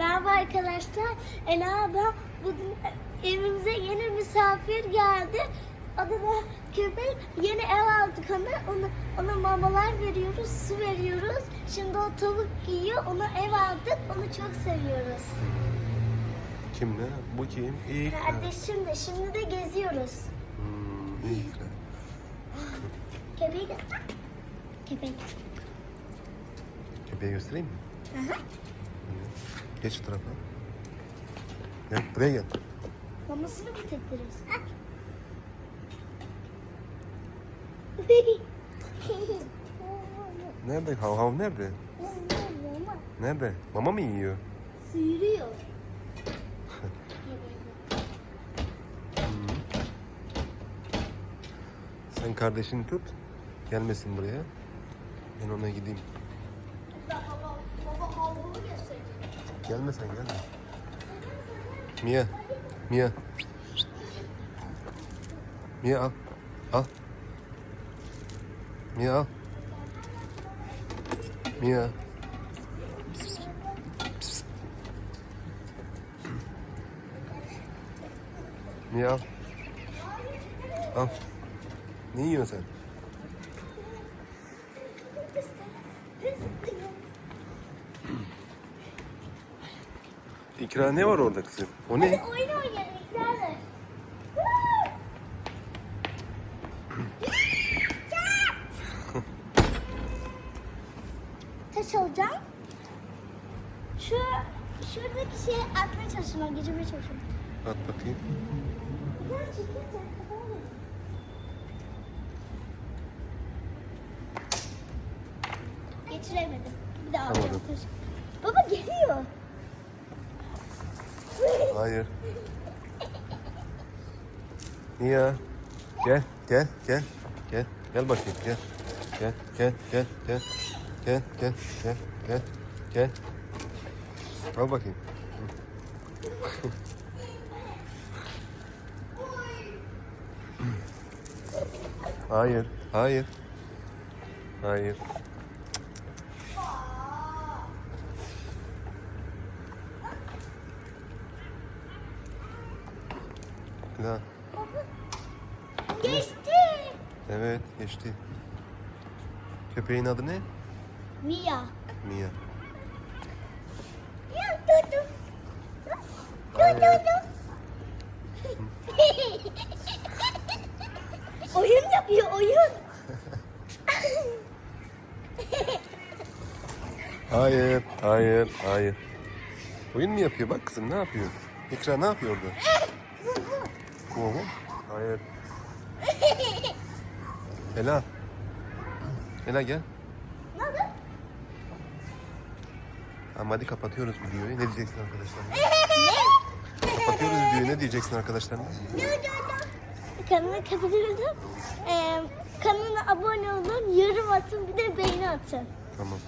Merhaba arkadaşlar. Ela ben bugün evimize yeni misafir geldi. Adı da köpek. Yeni ev aldık ona. Ona, ona mamalar veriyoruz, su veriyoruz. Şimdi o tavuk yiyor. Ona ev aldık. Onu çok seviyoruz. Kim ne? Bu kim? İkra. Kardeşim de şimdi de geziyoruz. Hmm, İkra. Köpeği de... Köpek. Köpeği göstereyim mi? Aha. Geç şu tarafa. Gel buraya gel. Mamasını mı tektiriyoruz? Nerede? Hav hav nerede? Nerede? Mama mı yiyor? Sıyırıyor. Sen kardeşini tut. Gelmesin buraya. Ben ona gideyim. Baba, baba havlumu gösterecek. Gelme sen gelme. Mia. Mia. Mia al. Al. Mia al. Mia. Pis. Mia al. Al. Ne yiyorsun sen? İkra ne var orada kızım? O ne? Hadi oyun oynayalım İkraz'ı. Taş alacağım. Şu şuradaki şeyi atmaya çalışıyorum, geçirmeye çalışıyorum. At bakayım. Biraz çekilsen vur. Geçiremedim. Bir daha Tamam. alacağım. Baba geliyor. Hayır. Mia. Gel, gel, gel. Gel, gel bakayım, gel. Gel, gel, gel, gel. Gel, gel, gel, gel. Gel. Al bakayım. Hayır, hayır. Hayır. Güzel. Geçti. Evet, geçti. Köpeğin adı ne? Mia. Mia. Hayır. dur dur. oyun yapıyor oyun. Hayır, hayır, hayır. Oyun mu yapıyor? Bak kızım ne yapıyor? İkra ne yapıyor orada? Hayır. Ela. Ela gel. Ne oldu? Tamam hadi kapatıyoruz videoyu. Ne diyeceksin arkadaşlarına? Kapatıyoruz videoyu. Ne diyeceksin arkadaşlarına? Kanını kapatıyorum. Ee, kanalına abone olun, yorum atın, bir de beğeni atın. Tamam.